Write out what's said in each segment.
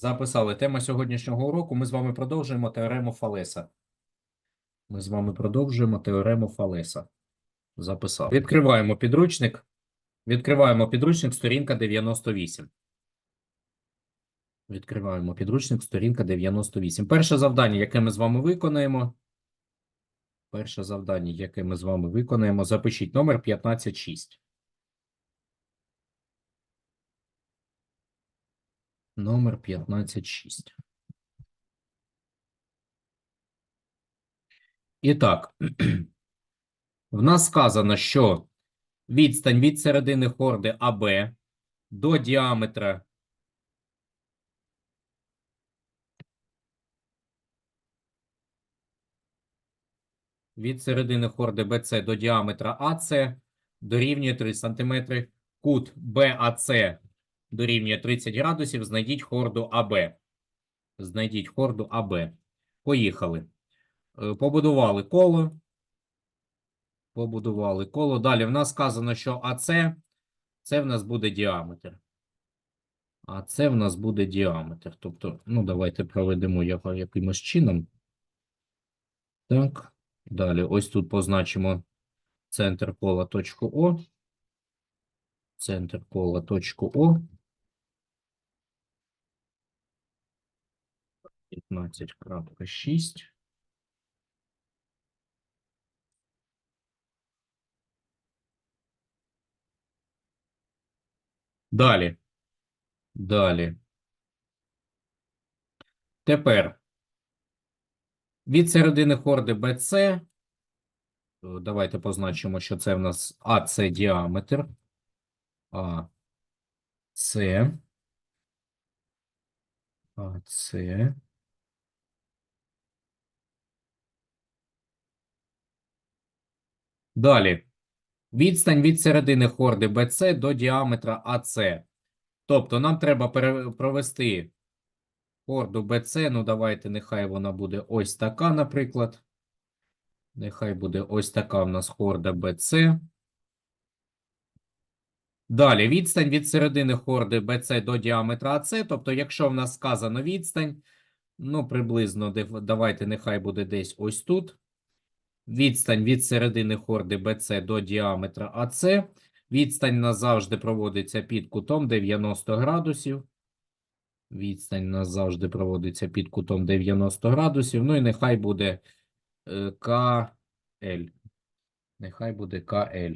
Записали тема сьогоднішнього уроку. Ми з вами продовжуємо теорему Фалеса. Ми з вами продовжуємо теорему Фалеса. Записав. Відкриваємо підручник. Відкриваємо підручник, сторінка 98. Відкриваємо підручник, сторінка 98. Перше завдання, яке ми з вами виконаємо. Перше завдання, яке ми з вами виконаємо, запишіть номер 156. Номер 156. І так, в нас сказано, що відстань від середини хорди АБ до діаметра від середини хорди BC до діаметра АС дорівнює 3 см. Кут BAC дорівнює 30 градусів. Знайдіть хорду АБ. Знайдіть хорду АБ. Поїхали. Е, Побудували коло. Побудували коло. Далі в нас сказано, що АС це в нас буде діаметр. А це в нас буде діаметр. Тобто, ну, давайте проведемо яко- якимось чином. Так. Далі, ось тут позначимо центр кола точку О. Центр кола точку О. 15.6. Далі. Далі. Тепер від середини хорди BC, е, давайте позначимо, що це в нас АЦ діаметр. АЦ. АЦ. Далі. Відстань від середини хорди BC до діаметра АЦ. Тобто нам треба провести хорду BC. Ну, давайте, нехай вона буде ось така, наприклад. Нехай буде ось така в нас хорда BC. Далі, відстань від середини хорди BC до діаметра АЦ. Тобто, якщо в нас сказано відстань, ну, приблизно, давайте, нехай буде десь ось тут. Відстань від середини хорди BC до діаметра АЦ. Відстань назавжди проводиться під кутом 90 градусів. Відстань назавжди проводиться під кутом 90 градусів. Ну і нехай буде е, КЛ. Нехай буде КЛ.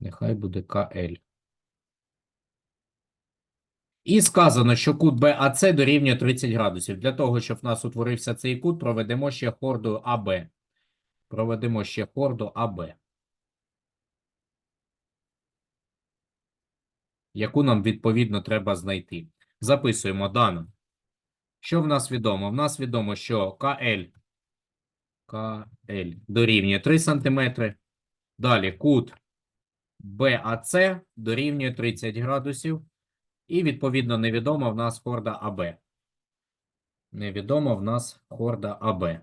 Нехай буде КЛ. І сказано, що кут BAC дорівнює 30 градусів. Для того, щоб в нас утворився цей кут, проведемо ще хорду АБ. Проведемо ще хорду АБ. Яку нам відповідно треба знайти. Записуємо дано. Що в нас відомо? В нас відомо, що КЛ, КЛ дорівнює 3 см. Далі кут BAC дорівнює 30 градусів. І, відповідно, невідома в нас хорда АБ. Невідома в нас хорда АБ.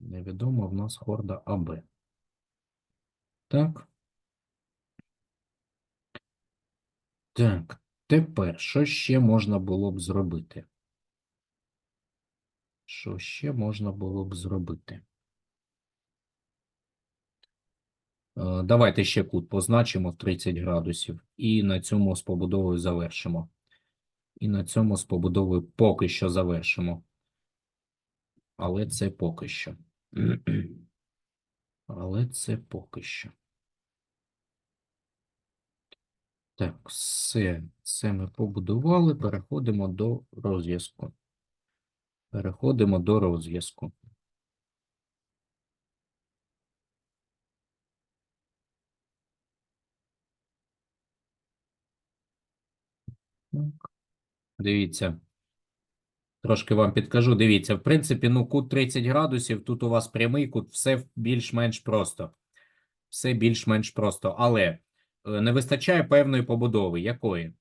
Невідома в нас хорда АБ. Так. Так, тепер, що ще можна було б зробити? Що ще можна було б зробити? Е, Давайте ще кут позначимо в 30 градусів. І на цьому з побудовою завершимо. І на цьому з побудовою поки що завершимо. Але це поки що. Але це поки що. Так, все, це ми побудували. Переходимо до розв'язку. Переходимо до розв'язку. Дивіться. Трошки вам підкажу. Дивіться, в принципі, ну, кут 30 градусів, тут у вас прямий кут, все більш-менш просто. Все більш-менш просто. Але е, не вистачає певної побудови. Якої?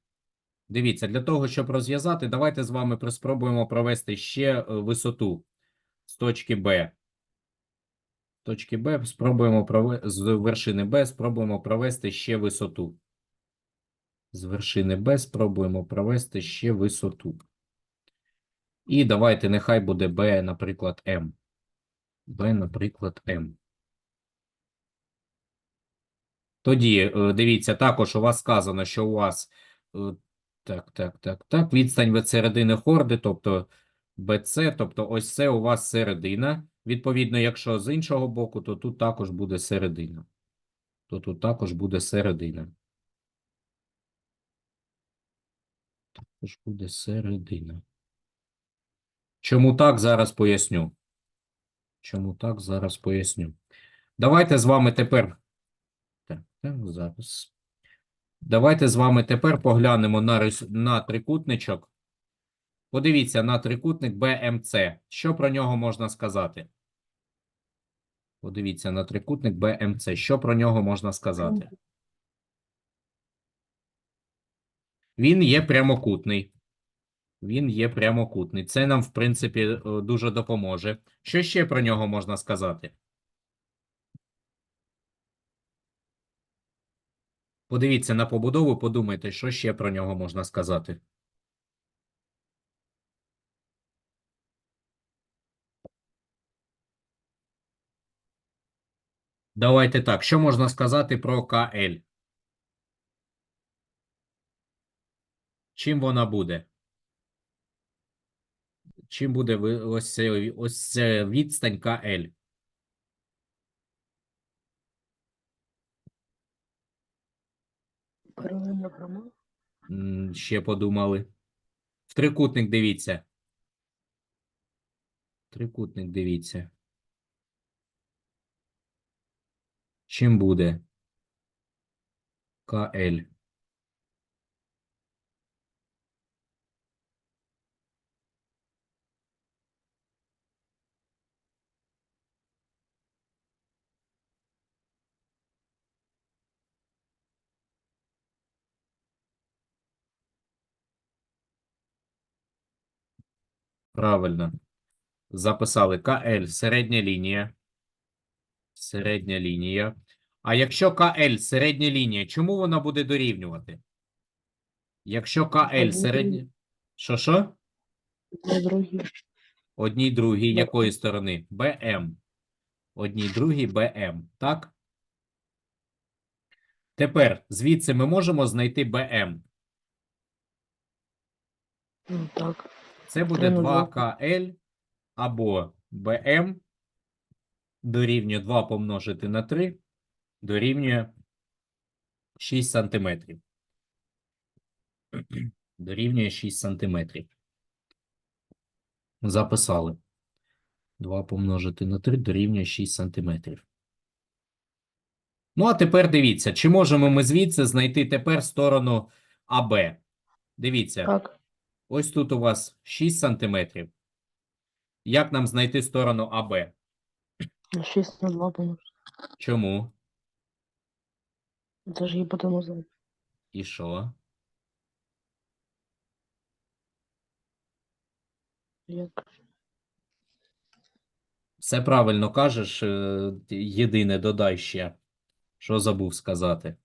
Дивіться, для того, щоб розв'язати, давайте з вами спробуємо провести ще е, висоту з точки Б. точки Б спробуємо прове... з вершини Б спробуємо провести ще висоту. З вершини Б спробуємо провести ще висоту. І давайте, нехай буде Б, наприклад, М. Б, наприклад, М. Тоді, е, дивіться, також у вас сказано, що у вас е, так, так, так, так, відстань від середини хорди, тобто BC, тобто ось це у вас середина. Відповідно, якщо з іншого боку, то тут також буде середина. То тут також буде середина. Також буде середина. Чому так, зараз поясню. Чому так, зараз поясню. Давайте з вами тепер. Так, так, зараз. Давайте з вами тепер поглянемо на, на трикутничок. Подивіться на трикутник BMC. Що про нього можна сказати? Подивіться на трикутник BMC. Що про нього можна сказати? Він є прямокутний. Він є прямокутний. Це нам, в принципі, е, дуже допоможе. Що ще про нього можна сказати? Подивіться на побудову, подумайте, що ще про нього можна сказати. Давайте так. Що можна сказати про КЛ? Чим вона буде? Чим буде ось ось відстань КЛ? Пряма. Ще подумали. В трикутник дивіться. Трикутник дивіться. Чим буде? КЛ. Правильно. Записали КЛ середня лінія. Середня лінія. А якщо КЛ середня лінія, чому вона буде дорівнювати? Якщо КЛ середня. Що що? Одній другій якої сторони? БМ. Одній другій БМ. Так? Тепер звідси ми можемо знайти БМ. Ну так. Це буде 2КЛ або БМ дорівнює 2 помножити на 3 дорівнює 6 сантиметрів. Дорівнює 6 сантиметрів. Записали. 2 помножити на 3 дорівнює 6 сантиметрів. Ну, а тепер дивіться, чи можемо ми звідси знайти тепер сторону АБ? Дивіться. Так. Ось тут у вас 6 сантиметрів. Як нам знайти сторону АБ? 6 на 2 помножити. Чому? Це ж знати. І що? Як? Все правильно кажеш. е, Єдине, додай ще. Що забув сказати?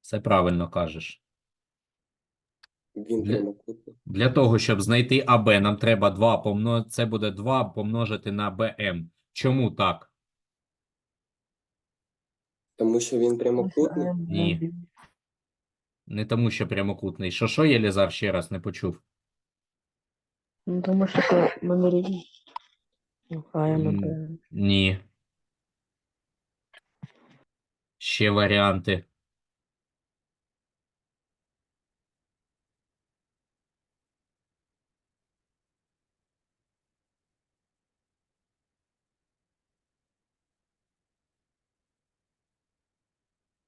Все правильно кажеш. Він Для- прямокутний. Для того, щоб знайти АБ, нам треба 2 помножити. Це буде 2 помножити на БМ. Чому так? Тому що він прямокутний. Ні. Не тому, що прямокутний. Що що, Єлізар, ще раз не почув. Ну, тому що це мене рівні. Ні. Ще варіанти.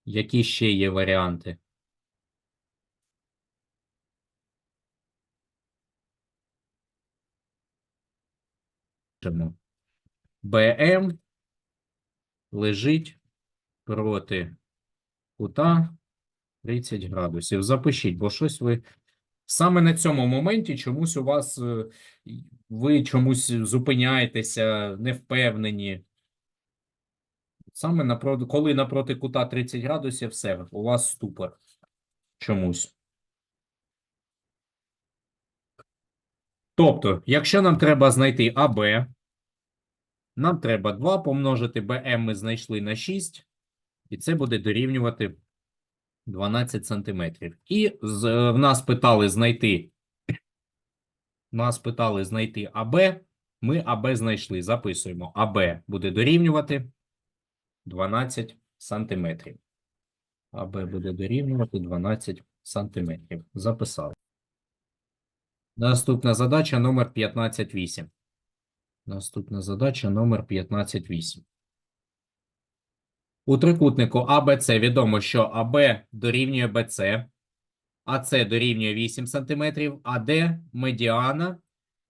Які ще є варіанти? БМ лежить проти кута 30 градусів. Запишіть, бо щось ви саме на цьому моменті чомусь у вас е, ви чомусь зупиняєтеся, не впевнені. Саме напроти, коли напроти кута 30 градусів, все, у вас ступор. Чомусь. Тобто, якщо нам треба знайти АБ, нам треба 2 помножити БМ ми знайшли на 6, і це буде дорівнювати 12 сантиметрів. І з, в нас питали знайти, нас питали знайти АБ, ми АБ знайшли. Записуємо. АБ буде дорівнювати 12 сантиметрів. АБ буде дорівнювати 12 сантиметрів. Записали. Наступна задача номер 15.8. Наступна задача номер 15.8. У трикутнику АБЦ відомо, що АБ дорівнює БЦ, АЦ дорівнює 8 см, АД медіана,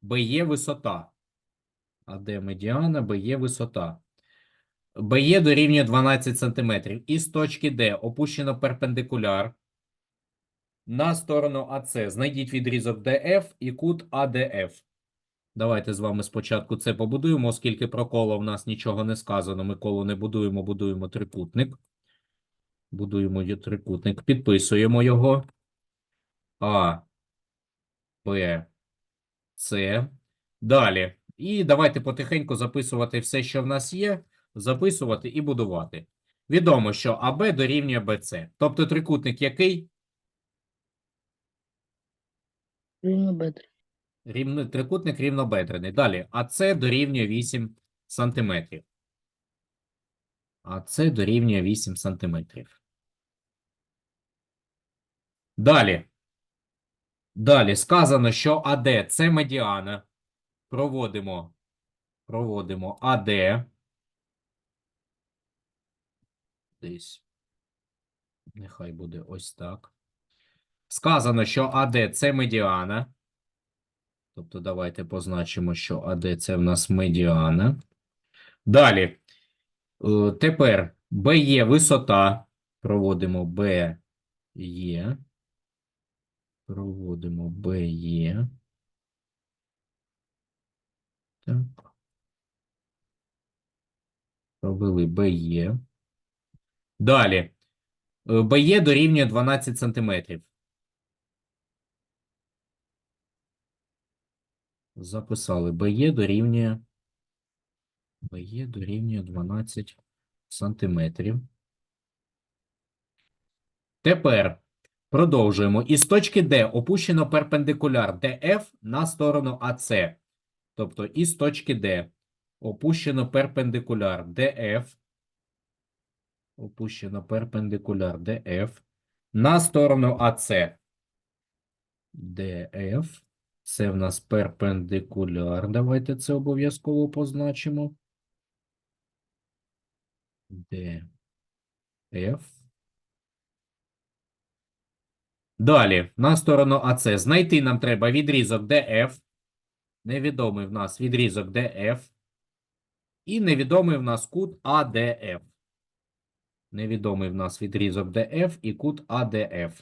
БЄ висота. АД медіана, БЄ висота. БЄ дорівнює 12 см. Із точки Д опущено перпендикуляр на сторону АЦ. Знайдіть відрізок ДФ і кут АДФ. Давайте з вами спочатку це побудуємо, оскільки про коло в нас нічого не сказано. Ми коло не будуємо, будуємо трикутник. Будуємо трикутник, підписуємо його. А, Б, С. Далі. І давайте потихеньку записувати все, що в нас є, записувати і будувати. Відомо, що АБ дорівнює БЦ. Тобто трикутник який? Рівнобедр. Рівно, трикутник рівнобедрений. Далі. АЦ дорівнює 8 сантиметрів. АЦ дорівнює 8 сантиметрів. Далі. Далі. Сказано, що АД це медіана. Проводимо. Проводимо АД. Десь. Нехай буде ось так. Сказано, що АД це медіана. Тобто давайте позначимо, що АД це в нас медіана. Далі. Е, Тепер БЄ висота. Проводимо БЄ. Проводимо БЄ. Так. Провели БЄ. Далі. Е, БЄ дорівнює 12 сантиметрів. Записали. БЄ дорівнює. БЄ дорівнює 12 сантиметрів. Тепер продовжуємо. Із точки Д опущено перпендикуляр ДФ на сторону АЦ. Тобто із точки Д опущено перпендикуляр ДФ. Опущено перпендикуляр ДФ на сторону АЦ. ДФ. Це в нас перпендикуляр. Давайте це обов'язково позначимо. ДФ. Далі, на сторону АЦ. Знайти нам треба відрізок ДФ. Невідомий в нас відрізок ДФ. І невідомий в нас кут АДФ. Невідомий в нас відрізок ДФ і кут АДФ.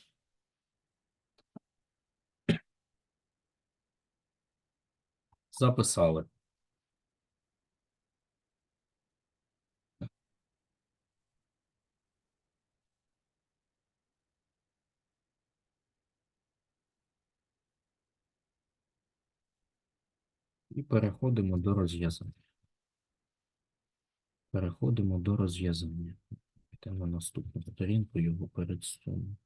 Записали. І переходимо до розв'язання. Переходимо до розв'язання. Йдемо на наступну сторінку його перед столом.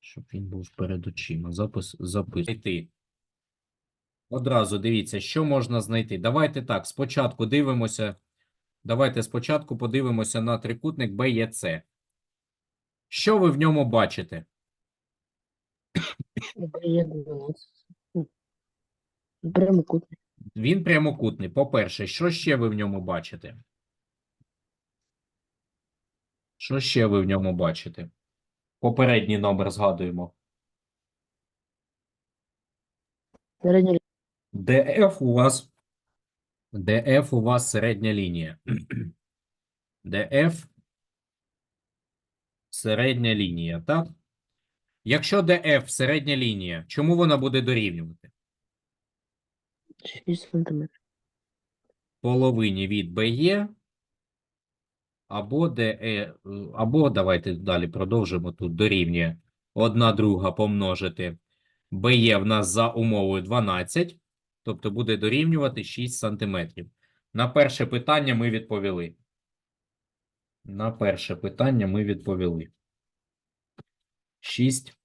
Щоб він був перед очима. Запис записати. Одразу дивіться, що можна знайти. Давайте так, спочатку дивимося. Давайте спочатку подивимося на трикутник БЄЦ. Що ви в ньому бачите? Є 12. Прямокутний. Він прямокутний. По-перше, що ще ви в ньому бачите? Що ще ви в ньому бачите? Попередній номер згадуємо. ДФ у вас ДФ у вас середня лінія. ДФ середня лінія, так? Якщо ДФ середня лінія, чому вона буде дорівнювати? 6 сантиметрів. Половині від БЄ або де, е, або давайте далі продовжимо тут дорівнює 1 друга помножити БЄ в нас за умовою 12, тобто буде дорівнювати 6 сантиметрів. На перше питання ми відповіли. На перше питання ми відповіли. 6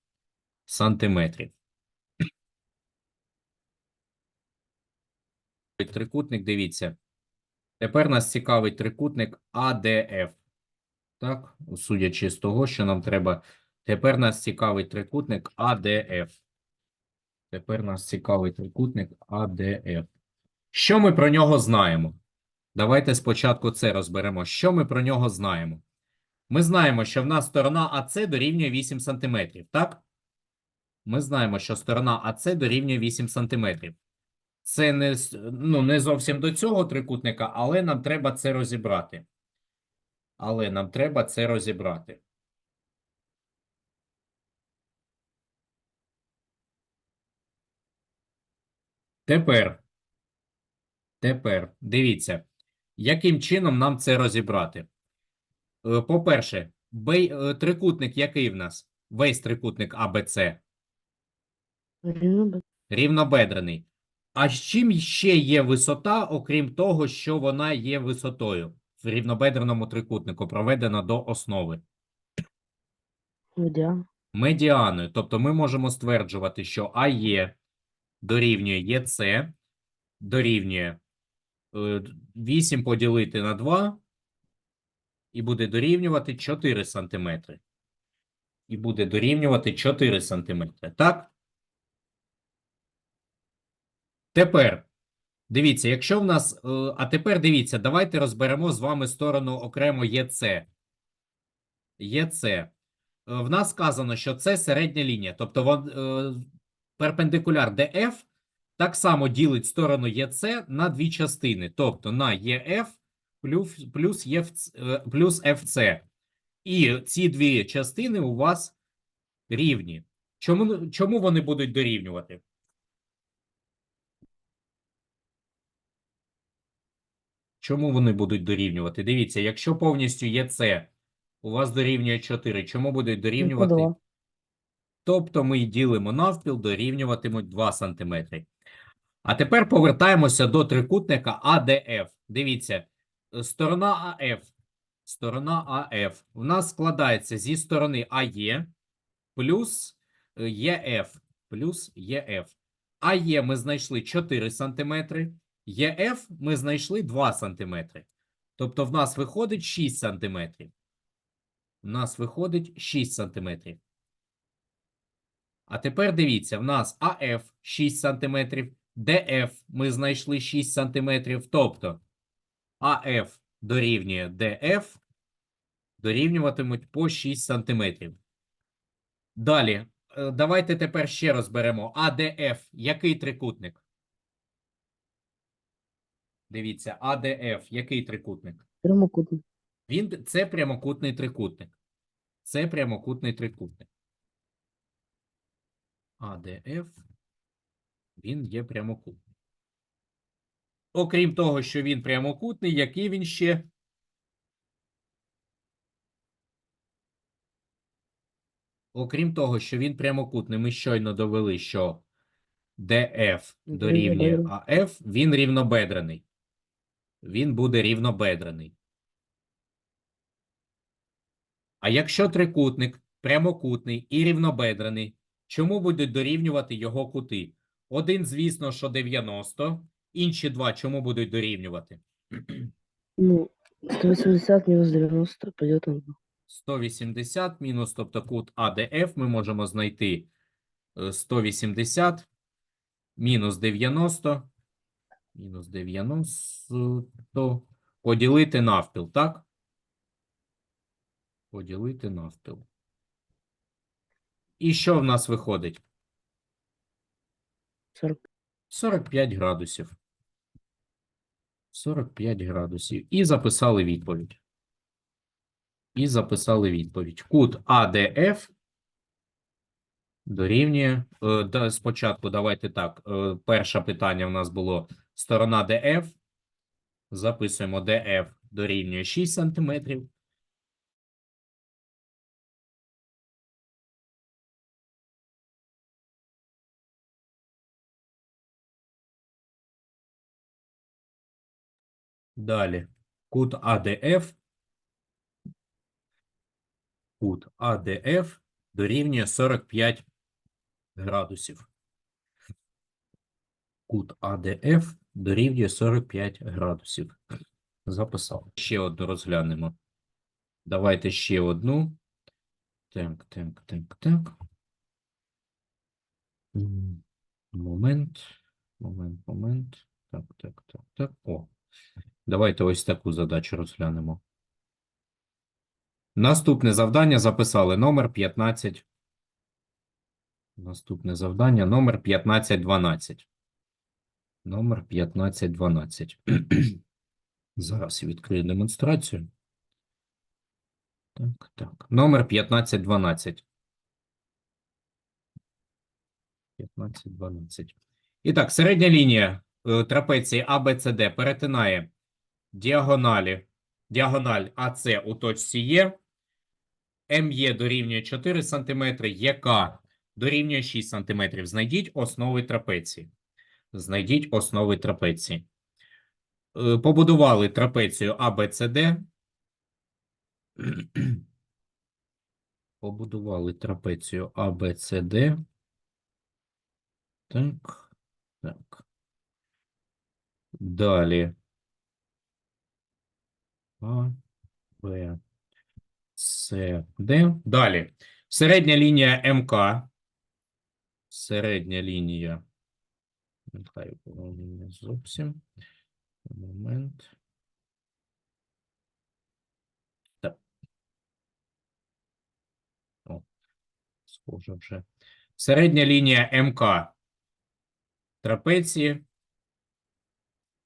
сантиметрів. Трикутник, дивіться. Тепер нас цікавить трикутник АДФ. Так, судячи з того, що нам треба. Тепер нас цікавить трикутник АДФ. Тепер нас цікавить трикутник АДФ. Що ми про нього знаємо? Давайте спочатку це розберемо. Що ми про нього знаємо? Ми знаємо, що в нас сторона АС дорівнює 8 см, так? Ми знаємо, що сторона АС дорівнює 8 см. Це не, ну, не зовсім до цього трикутника, але нам треба це розібрати. Але нам треба це розібрати. Тепер, тепер, дивіться, яким чином нам це розібрати? Е, По-перше, е, трикутник який в нас? Весь трикутник АБЦ рівнобедрений. А з чим ще є висота, окрім того, що вона є висотою в рівнобедреному трикутнику, проведена до основи? медіан. Медіаною. Тобто ми можемо стверджувати, що АЕ дорівнює ЄЦ, дорівнює е, 8 поділити на 2 і буде дорівнювати 4 сантиметри. І буде дорівнювати 4 сантиметри. Так? Тепер, дивіться, якщо в нас. е, А тепер дивіться, давайте розберемо з вами сторону окремо ЄЦ. ЄЦ. Е, В нас сказано, що це середня лінія. Тобто вон, е, перпендикуляр DF так само ділить сторону ЄЦ на дві частини. Тобто на ЄФ плюс, плюс ФЦ. І ці дві частини у вас рівні. Чому, чому вони будуть дорівнювати? Чому вони будуть дорівнювати? Дивіться, якщо повністю ЄЦ у вас дорівнює 4, чому будуть дорівнювати? два. Тобто ми ділимо навпіл, дорівнюватимуть 2 см. А тепер повертаємося до трикутника АДФ. Дивіться, сторона АФ. Сторона АФ у нас складається зі сторони АЕ плюс е, ЄФ плюс ЄФ. АЕ ми знайшли 4 см, ЄФ ми знайшли 2 см. Тобто в нас виходить 6 см. У нас виходить 6 см. А тепер дивіться, в нас АФ 6 см, ДФ ми знайшли 6 см, тобто АФ дорівнює ДФ, дорівнюватимуть по 6 см. Далі, е, давайте тепер ще розберемо. АДФ, який трикутник? Дивіться, АДФ, який трикутник? Прямокутний. Він це прямокутний трикутник. Це прямокутний трикутник. АДФ, він є прямокутний. Окрім того, що він прямокутний, який він ще? Окрім того, що він прямокутний, ми щойно довели, що ДФ дорівнює АФ, він рівнобедрений. Він буде рівнобедрений. А якщо трикутник прямокутний і рівнобедрений, чому будуть дорівнювати його кути? Один, звісно, що 90, інші два чому будуть дорівнювати? Ну, 180 минус 90 пойдет на 2. 180 мінус, тобто кут АДФ ми можемо знайти е, 180 мінус 90, мінус 90 поділити навпіл, так? Поділити навпіл. І що в нас виходить? 45 градусів. 45 градусів. І записали відповідь. І записали відповідь. Кут АДФ дорівнює. е, Спочатку давайте так. е, Перше питання в нас було Сторона DF. Записуємо DF дорівнює 6 см. Далі кут АДФ. Кут АДФ дорівнює 45 градусів. Кут АДФ дорівнює 45 градусів. Записав. Ще одну розглянемо. Давайте ще одну. Так, так, так, так. Момент, момент, момент. Так, так, так, так. О. Давайте ось таку задачу розглянемо. Наступне завдання записали номер 15. Наступне завдання номер 1512. Номер 1512. Зараз відкрию демонстрацію. Так, так. Номер 1512. 1512. І так, середня лінія е, трапеції ABCD перетинає діагоналі, діагональ АС у точці Є. МЄ дорівнює 4 см, ЄК дорівнює 6 см. Знайдіть основи трапеції. Знайдіть основи трапеції. Е, Побудували трапецію ABCD. Побудували трапецію ABCD. Так, так. Далі. А, Б, С, Д. Далі. Середня лінія МК. Середня лінія. Нехай воно не зовсім. Момент. Так. О, схоже вже. Середня лінія МК трапеції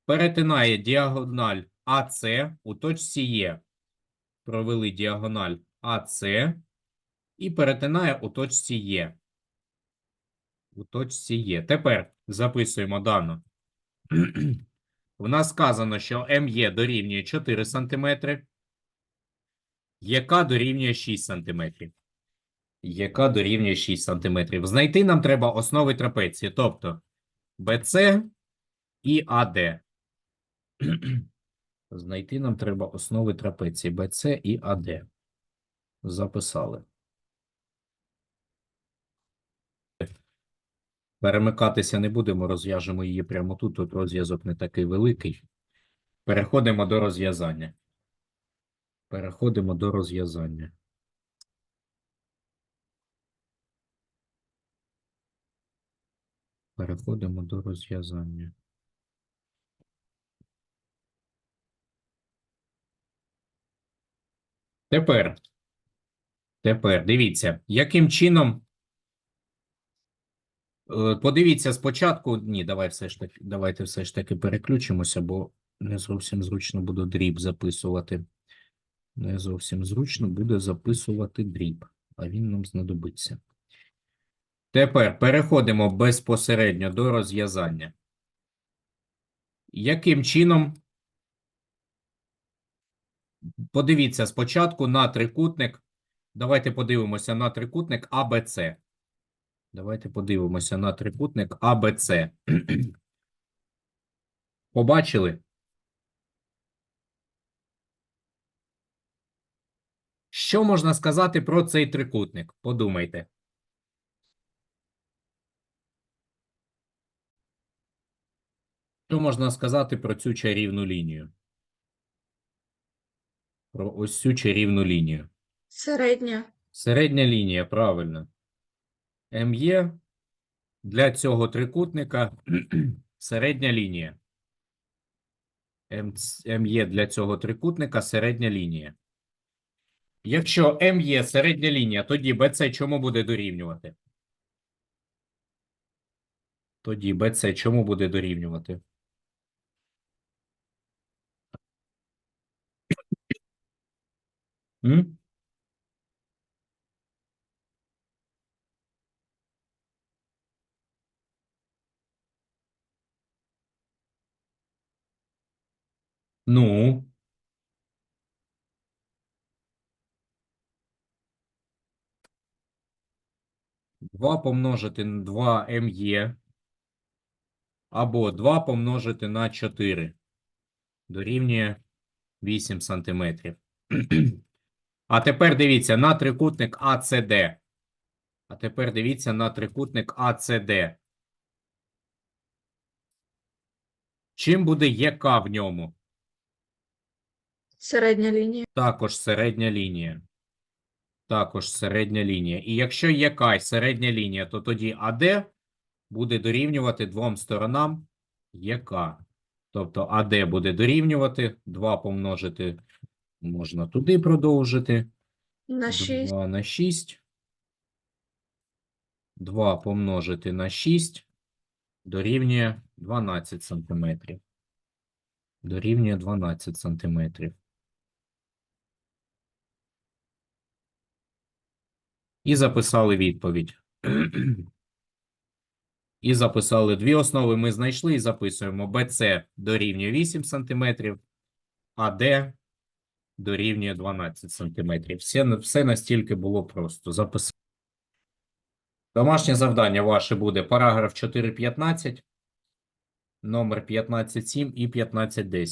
перетинає діагональ АС у точці Є. Провели діагональ АС і перетинає у точці Є. У точці Є. Тепер записуємо дану. У нас сказано, що МЄ дорівнює 4 см, ЄК дорівнює 6 см. ЄК дорівнює 6 см. Знайти нам треба основи трапеції, тобто БЦ і АД. Знайти нам треба основи трапеції БЦ і АД. Записали. Перемикатися не будемо, розв'яжемо її прямо тут. Тут розв'язок не такий великий. Переходимо до розв'язання. Переходимо до розв'язання. Переходимо до розв'язання. Тепер, тепер дивіться, яким чином. Е, Подивіться спочатку. Ні, давай все ж таки, давайте все ж таки переключимося, бо не зовсім зручно буде дріб записувати. Не зовсім зручно буде записувати дріб, а він нам знадобиться. Тепер переходимо безпосередньо до розв'язання. Яким чином? Подивіться спочатку на трикутник. Давайте подивимося на трикутник АБЦ. Давайте подивимося на трикутник АБЦ. Побачили? Що можна сказати про цей трикутник? Подумайте. Що можна сказати про цю чарівну лінію? Про ось цю чарівну лінію. Середня. Середня лінія, правильно. МЄ для цього трикутника середня лінія. МЄ для цього трикутника середня лінія. Якщо МЄ середня лінія, тоді БЦ чому буде дорівнювати? Тоді БЦ чому буде дорівнювати? М? Ну, Два помножити на 2 МЄ або 2 помножити на 4. дорівнює 8 сантиметрів. А тепер дивіться на трикутник АЦД. А тепер дивіться на трикутник АЦД. Чим буде ЄК в ньому? Середня лінія. Також середня лінія. Також середня лінія. І якщо є кай середня лінія, то тоді АД буде дорівнювати двом сторонам ЄК. Тобто АД буде дорівнювати 2 помножити, можна туди продовжити. На 6. 2 на 6. 2 помножити на 6 дорівнює 12 сантиметрів. Дорівнює 12 сантиметрів. І записали відповідь. І записали дві основи. Ми знайшли і записуємо. BC дорівнює 8 сантиметрів, АД дорівнює 12 сантиметрів. Все, все настільки було просто. Записали. Домашнє завдання ваше буде параграф 4.15, номер 15.7 і 15.10.